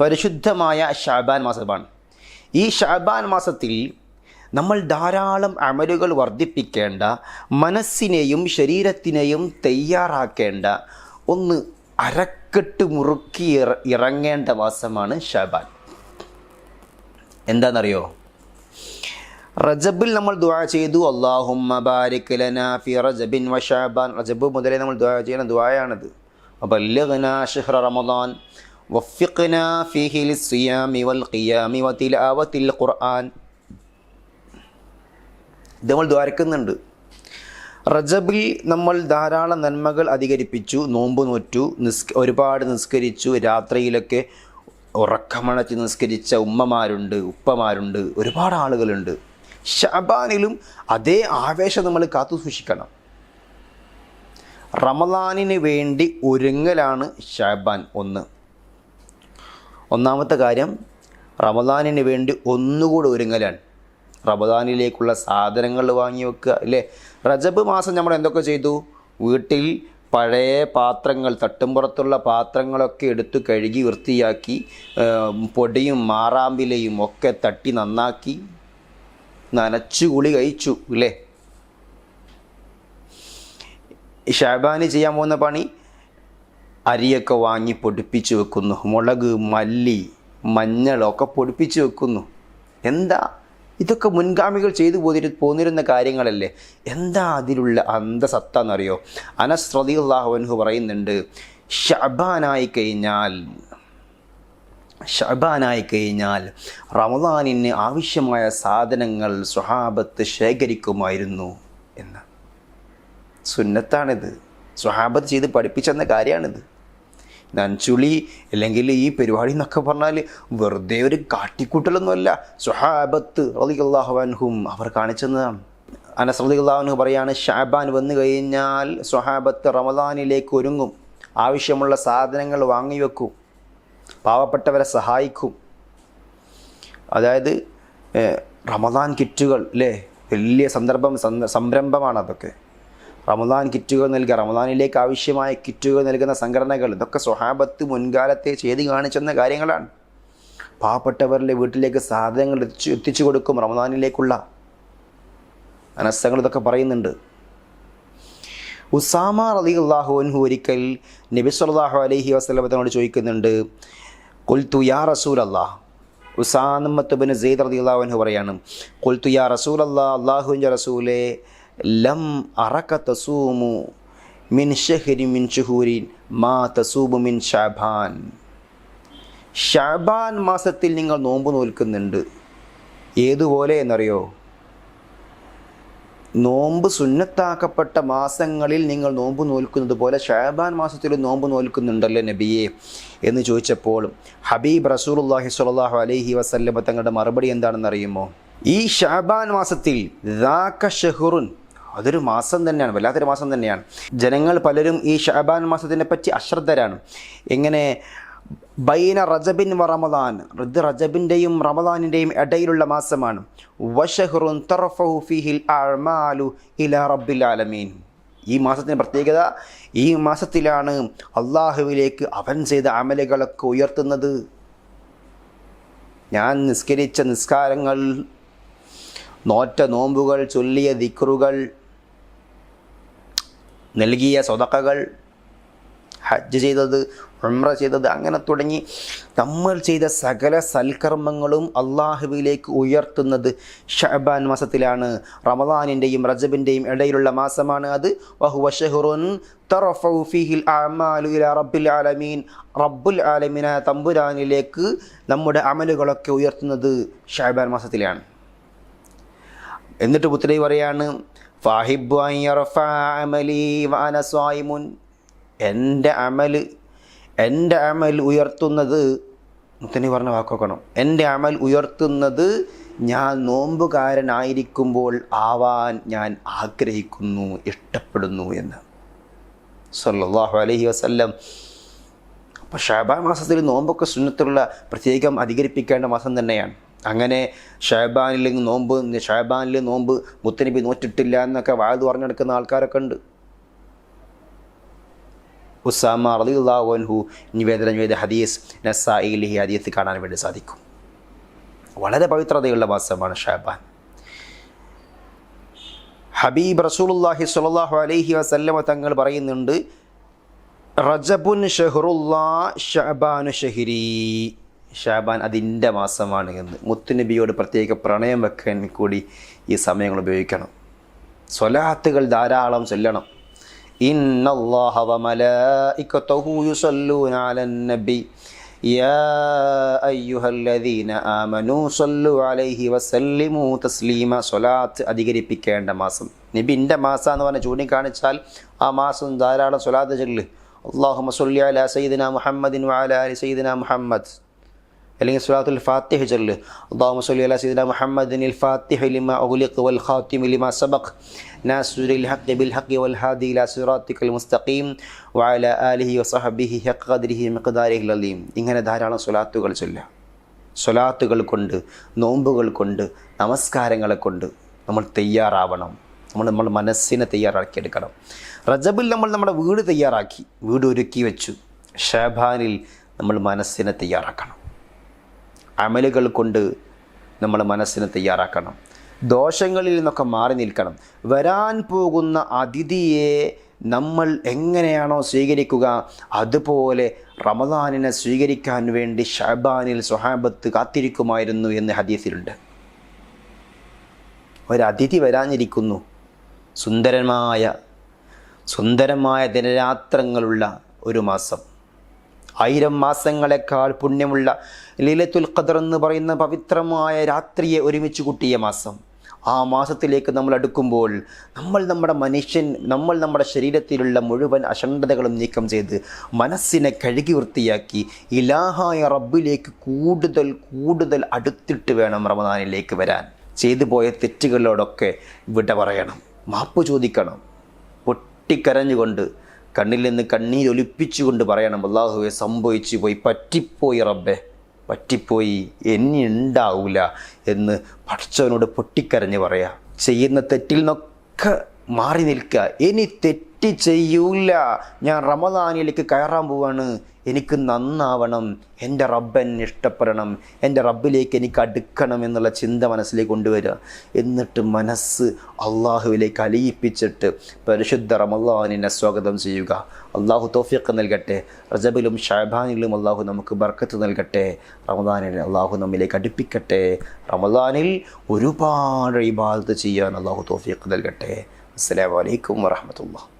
പരിശുദ്ധമായ ഷാബാൻ മാസമാണ്. ഈ ഷാബാൻ മാസത്തിൽ നമ്മൾ ധാരാളം അമലുകൾ വർദ്ധിപ്പിക്കേണ്ട മനസ്സിനെയും ശരീരത്തിനെയും തയ്യാറാക്കേണ്ട ഒന്ന് അരക്കെട്ട് മുറുക്കി ഇറ ഇറങ്ങേണ്ട മാസമാണ് ഷാബാൻ. എന്താണെന്നറിയോ റജബിൽ നമ്മൾ ദുആ ചെയ്തു. അള്ളാഹുമ്മ ബാരിക് ഫി റജബിൻ വ ഷഅബാൻ റജബ് മുതലേ നമ്മൾ ദുആ ചെയ്യുന്ന ദുആയാണിത്. അപ്പം ഷഹ്റ റമദാൻ. വഫിഖ്നാ ഫീഹി للصيام വതിലാവത്തിൽ ഖുർആൻ. ഇത് നമ്മൾ ദ്വാരക്കുന്നുണ്ട്. റജബിൽ നമ്മൾ ധാരാളം നന്മകൾ അധികരിപ്പിച്ചു നോമ്പ് നോറ്റു നിസ് ഒരുപാട് നിസ്കരിച്ചു രാത്രിയിലൊക്കെ ഉറക്കമണച്ച് നിസ്കരിച്ച ഉമ്മമാരുണ്ട് ഉപ്പമാരുണ്ട് ഒരുപാട് ആളുകളുണ്ട്. ഷബാനിലും അതേ ആവേശം നമ്മൾ കാത്തു സൂക്ഷിക്കണം. റമദാനിന് വേണ്ടി ഒരുങ്ങലാണ് ഷാബാൻ ഒന്ന്. ഒന്നാമത്തെ കാര്യം റമദാനിന് വേണ്ടി ഒന്നുകൂടെ ഒരുങ്ങലാണ്. റമദാനിലേക്കുള്ള സാധനങ്ങൾ വാങ്ങി വെക്കുക അല്ലേ? റജബ് മാസം നമ്മൾ എന്തൊക്കെ ചെയ്തു? വീട്ടിൽ പഴയ പാത്രങ്ങൾ തട്ടുംപുറത്തുള്ള പാത്രങ്ങളൊക്കെ എടുത്തു കഴുകി വൃത്തിയാക്കി പൊടിയും മാറാമ്പിലയും ഒക്കെ തട്ടി നന്നാക്കി നനച്ചു കുളി കഴിച്ചു ഇല്ലേ ഷാബാനി ചെയ്യാൻ പോകുന്ന പണി അരിയൊക്കെ വാങ്ങി പൊടിപ്പിച്ച് വെക്കുന്നു. മുളക് മല്ലി മഞ്ഞളൊക്കെ പൊടിപ്പിച്ച് വെക്കുന്നു. എന്താ? ഇതൊക്കെ മുൻഗാമികൾ ചെയ്തു പോതിരു പോന്നിരുന്ന കാര്യങ്ങളല്ലേ? എന്താ അതിലുള്ള അന്തസത്ത എന്നറിയോ അനസ് റളിയല്ലാഹു പറയുന്നുണ്ട് ഷബാനായി കഴിഞ്ഞാൽ ഷബാനായി കഴിഞ്ഞാൽ റമദാനിന് ആവശ്യമായ സാധനങ്ങൾ സ്വഹാബത്ത് ശേഖരിക്കുമായിരുന്നു എന്ന് സുന്നത്താണിത്. സ്വഹാബത്ത് ചെയ്ത് പഠിപ്പിച്ചെന്ന കാര്യമാണിത്. നൻചുളി അല്ലെങ്കിൽ ഈ പരിപാടി എന്നൊക്കെ പറഞ്ഞാൽ വെറുതെ ഒരു കാട്ടിക്കൂട്ടലൊന്നുമല്ല. സുഹാബത്ത് അള്ളാഹുവാൻഹും അവർ കാണിച്ചതാണ് അനസ് റളിയല്ലാഹു പറയാണ് ഷാബാൻ വന്നു കഴിഞ്ഞാൽ സ്വഹാബത്ത് റമദാനിലേക്ക് ഒരുങ്ങും. ആവശ്യമുള്ള സാധനങ്ങൾ വാങ്ങിവെക്കും പാവപ്പെട്ടവരെ സഹായിക്കും. അതായത് റമദാൻ കിറ്റുകൾ അല്ലേ വലിയ സന്ദർഭം സന്ദ- സംരംഭമാണ് അതൊക്കെ. റമദാൻ കിറ്റുകൾ നൽകുക റമദാനിലേക്ക് ആവശ്യമായ കിറ്റുകൾ നൽകുന്ന സംഘടനകൾ ഇതൊക്കെ സ്വഹാബത്ത് മുൻകാലത്തെ ചെയ്ത് കാണിച്ചെന്ന കാര്യങ്ങളാണ്. പാവപ്പെട്ടവരുടെ വീട്ടിലേക്ക് സാധനങ്ങൾ എത്തിച്ചു എത്തിച്ചു കൊടുക്കും റമദാനിലേക്കുള്ള. അനസ്സങ്ങൾ ഇതൊക്കെ പറയുന്നുണ്ട്. ഉസാമ റലി അള്ളാഹുൻഹു ഒരിക്കൽ നബി സുല്ലാഹു അലഹി വസ്ലമത്തിനോട് ചോദിക്കുന്നുണ്ട് കൊൽത്തു യാ റസൂൽ അള്ളാഹ് ഉസാനമ്മത്തുബിന് സെയ്ദ് റലി അള്ളാഹു അൻഹു പറയാണ് കൊൽത്തു യാ റസൂൽ അള്ളാഹ് അള്ളാഹുവിന്റെ റസൂലെ ലം അറക്ക തസൂമു മിൻ ഷെഹരി മിൻ ഷുഹൂരിൻ മാ തസൂബു മിൻ ഷാബാൻ. ഷാബാൻ മാസത്തിൽ നിങ്ങൾ നോമ്പ് നോൽക്കുന്നുണ്ട്. ഏതുപോലെ എന്നറിയോ? നോമ്പ് സുന്നത്താക്കപ്പെട്ട മാസങ്ങളിൽ നിങ്ങൾ നോമ്പ് നോൽക്കുന്നത് പോലെ ഷാബാൻ മാസത്തിൽ നോമ്പ് നോൽക്കുന്നുണ്ടല്ലോ നബിയെ? എന്ന് ചോദിച്ചപ്പോൾ ഹബീബ് റസൂലുള്ളാഹി സ്വല്ലല്ലാഹു അലൈഹി വസല്ലമ തങ്ങളുടെ മറുപടി എന്താണെന്ന് അറിയുമോ ഈ ഷാബാൻ മാസത്തിൽ ഷഹുറുൻ അതൊരു മാസം തന്നെയാണ് വല്ലാത്തൊരു മാസം തന്നെയാണ്. ജനങ്ങൾ പലരും ഈ ഷാബാൻ മാസത്തിനെ പറ്റി അശ്രദ്ധരാണ്. എങ്ങനെ ബൈന റജബിൻ വ റമദാൻ ഇത് റജബിന്റെയും റമദാനിന്റെയും ഇടയിലുള്ള മാസമാണ്. വഷഹുറുൻ തറഫഹു ഫീഹിൽ അഅ്മാലു ഇലാ റബ്ബിൽ ആലമീൻ. ഈ മാസത്തിന്റെ പ്രത്യേകത ഈ മാസത്തിലാണ് അള്ളാഹുവിലേക്ക് അവൻ ചെയ്ത അമലുകളൊക്കെ ഉയർത്തുന്നത്. ഞാൻ നിസ്കരിച്ച നിസ്കാരങ്ങൾ നോറ്റ നോമ്പുകൾ ചൊല്ലിയ ദിക്റുകൾ നൽകിയ സ്വതക്കകൾ ഹജ്ജ് ചെയ്തത് ഉമ്ര ചെയ്തത് അങ്ങനെ തുടങ്ങി നമ്മൾ ചെയ്ത സകല സൽക്കർമ്മങ്ങളും അള്ളാഹുവിലേക്ക് ഉയർത്തുന്നത് ഷഹബാൻ മാസത്തിലാണ്. റമദാനിന്റെയും റജബിന്റെയും ഇടയിലുള്ള മാസമാണ് അത്. വഹുവ ഇലാ റബ്ബിൽ ആലമീൻ. റബ്ബുൽ ആലമീനായ തമ്പുരാനിലേക്ക് നമ്മുടെ അമലുകളൊക്കെ ഉയർത്തുന്നത് ഷഹബാൻ മാസത്തിലാണ്. എന്നിട്ട് പുത്രി പറയാണ് ഫാഹിബു അൻ യർഫഅ അമലി വഅന സ്വായിമുൻ എന്റെ അമൽ എന്റെ അമൽ ഉയർത്തുന്നത് മുത്തനി പറഞ്ഞ വാക്കോക്കണം. എന്റെ അമൽ ഉയർത്തുന്നത് ഞാൻ നോമ്പുകാരനായിരിക്കുമ്പോൾ ആവാൻ ഞാൻ ആഗ്രഹിക്കുന്നു ഇഷ്ടപ്പെടുന്നു എന്ന്. സല്ലല്ലാഹു അലൈഹി വസല്ലം. അപ്പോൾ ഷാബാൻ മാസത്തിൽ നോമ്പൊക്കെ സുന്നത്തുള്ള പ്രത്യേകം അധികരിപ്പിക്കേണ്ട മാസം തന്നെയാണ്. അങ്ങനെ ഷഹബാനിൽ നോമ്പ് ഷാബാനിൽ നോമ്പ് മുത്തനബി നോറ്റിട്ടില്ല എന്നൊക്കെ വാഴ്ന്നു പറഞ്ഞെടുക്കുന്ന ആൾക്കാരൊക്കെ ഉണ്ട്. ഉസാമ അൻഹു നിവേദനം ചെയ്ത ഹദീസ് നസായിൽ ഹദീസ് കാണാൻ വേണ്ടി സാധിക്കും. വളരെ പവിത്രതയുള്ള മാസമാണ് ഷാബാൻ ഹബീബ് റസൂലുള്ളാഹി സ്വല്ലല്ലാഹു അലൈഹി വസല്ലമ തങ്ങൾ പറയുന്നുണ്ട് റജബുൻ ഷഹറുല്ലാ ഷഅബാനു ഷഹിരി. ഷാബാൻ അതിന്റെ മാസമാണ് എന്ന്. മുത്തുനബിയോട് പ്രത്യേക പ്രണയം വെക്കാൻ കൂടി ഈ സമയങ്ങൾ ഉപയോഗിക്കണം. സ്വലാത്തുകൾ ധാരാളം ചൊല്ലണം. അധികരിപ്പിക്കേണ്ട മാസം. നബിന്റെ മാസം എന്ന് പറഞ്ഞ ചൂണ്ടിക്കാണിച്ചാൽ ആ മാസം ധാരാളം സ്വലാത്ത് ചൊല്ല്. അള്ളാഹു മസുല്ലി അല സയ്യിദിന മുഹമ്മദിൻ വാല അലി സയ്യിദിന മുഹമ്മദ്. അല്ലെങ്കിൽ സുലാത്തുൽ ഫാത്തിഹ് ചൊല്ല്. അള്ളാഹു സല്ലി അല സയ്യിദിന മുഹമ്മദിനിൽ ഫാത്തിഹ് ലിമ ഉഗ്ലിഖ് വൽ ഖാത്തിമ ലിമ സബഖ്. നാസുരിൽ ഹഖ് ബിൽ ഹഖ് വൽ ഹാദി ഇലാ സിറാത്തിക്കൽ മുസ്തഖീം. വഅല ആലിഹി വസഹബിഹി ഹഖ് ഖദ്രിഹി മിഖ്ദാരിഹിൽ അലീം ഇങ്ങനെ ധാരാളം സുലാത്തുകൾ ചൊല്ല സ്വലാത്തുകൾ കൊണ്ട് നോമ്പുകൾ കൊണ്ട് നമസ്കാരങ്ങളെ കൊണ്ട് നമ്മൾ തയ്യാറാവണം. നമ്മൾ നമ്മൾ മനസ്സിനെ തയ്യാറാക്കിയെടുക്കണം റജബിൽ നമ്മൾ നമ്മുടെ വീട് തയ്യാറാക്കി വീട് ഒരുക്കി വെച്ചു. ഷാബാനിൽ നമ്മൾ മനസ്സിനെ തയ്യാറാക്കണം. അമലുകൾ കൊണ്ട് നമ്മൾ മനസ്സിന് തയ്യാറാക്കണം. ദോഷങ്ങളിൽ നിന്നൊക്കെ മാറി നിൽക്കണം. വരാൻ പോകുന്ന അതിഥിയെ നമ്മൾ എങ്ങനെയാണോ സ്വീകരിക്കുക അതുപോലെ റമദാനിനെ സ്വീകരിക്കാൻ വേണ്ടി ഷാബാനിൽ സുഹാബത്ത് കാത്തിരിക്കുമായിരുന്നു എന്ന് ഹദീസിലുണ്ട്. ഒരതിഥി വരാനിരിക്കുന്നു. സുന്ദരമായ സുന്ദരമായ ദിനരാത്രങ്ങളുള്ള ഒരു മാസം. ആയിരം മാസങ്ങളെക്കാൾ പുണ്യമുള്ള ലീലത്തുൽ ഖദർ എന്ന് പറയുന്ന പവിത്രമായ രാത്രിയെ ഒരുമിച്ച് കൂട്ടിയ മാസം. ആ മാസത്തിലേക്ക് നമ്മൾ അടുക്കുമ്പോൾ നമ്മൾ നമ്മുടെ മനുഷ്യൻ നമ്മൾ നമ്മുടെ ശരീരത്തിലുള്ള മുഴുവൻ അഷണ്ഡതകളും നീക്കം ചെയ്ത് മനസ്സിനെ കഴുകി വൃത്തിയാക്കി ഇലാഹായ റബ്ബിലേക്ക് കൂടുതൽ കൂടുതൽ അടുത്തിട്ട് വേണം റമദാനിലേക്ക് വരാൻ. ചെയ്തു പോയ തെറ്റുകളോടൊക്കെ വിട പറയണം. മാപ്പ് ചോദിക്കണം. പൊട്ടിക്കരഞ്ഞുകൊണ്ട് കണ്ണിൽ നിന്ന് കണ്ണീരൊലിപ്പിച്ചുകൊണ്ട് പറയണം അള്ളാഹുവെ സംഭവിച്ചു പോയി പറ്റിപ്പോയി റബ്ബെ പറ്റിപ്പോയി എന്നെ ഉണ്ടാവില്ല എന്ന് പഠിച്ചവനോട് പൊട്ടിക്കരഞ്ഞ് പറയാ. ചെയ്യുന്ന തെറ്റിൽ നിന്നൊക്കെ മാറി നിൽക്കുക. ഇനി തെറ്റ് ചെയ്യൂല. ഞാൻ റമദാനിലേക്ക് കയറാൻ പോവാണ്. എനിക്ക് നന്നാവണം എന്റെ റബ്ബ് റബ്ബൻ ഇഷ്ടപ്പെടണം എന്റെ റബ്ബിലേക്ക് എനിക്ക് അടുക്കണം എന്നുള്ള ചിന്ത മനസ്സിലേക്ക് കൊണ്ടുവരിക. എന്നിട്ട് മനസ്സ് അള്ളാഹുവിലേക്ക് അലിയിപ്പിച്ചിട്ട് പരിശുദ്ധ റമല്ലാഹുവിനെ സ്വാഗതം ചെയ്യുക. അള്ളാഹു തോഫിയൊക്കെ നൽകട്ടെ റജബിലും ഷാബാനിലും അള്ളാഹു നമുക്ക് ബർക്കത്ത് നൽകട്ടെ. റമദാനിൽ അള്ളാഹു നമ്മിലേക്ക് അടുപ്പിക്കട്ടെ. റമദാനിൽ ഒരുപാട് ഇബാദത്ത് ചെയ്യാൻ അള്ളാഹു തോഫിയൊക്കെ നൽകട്ടെ. അസ്സലാമലൈക്കും വറഹമത്തുള്ള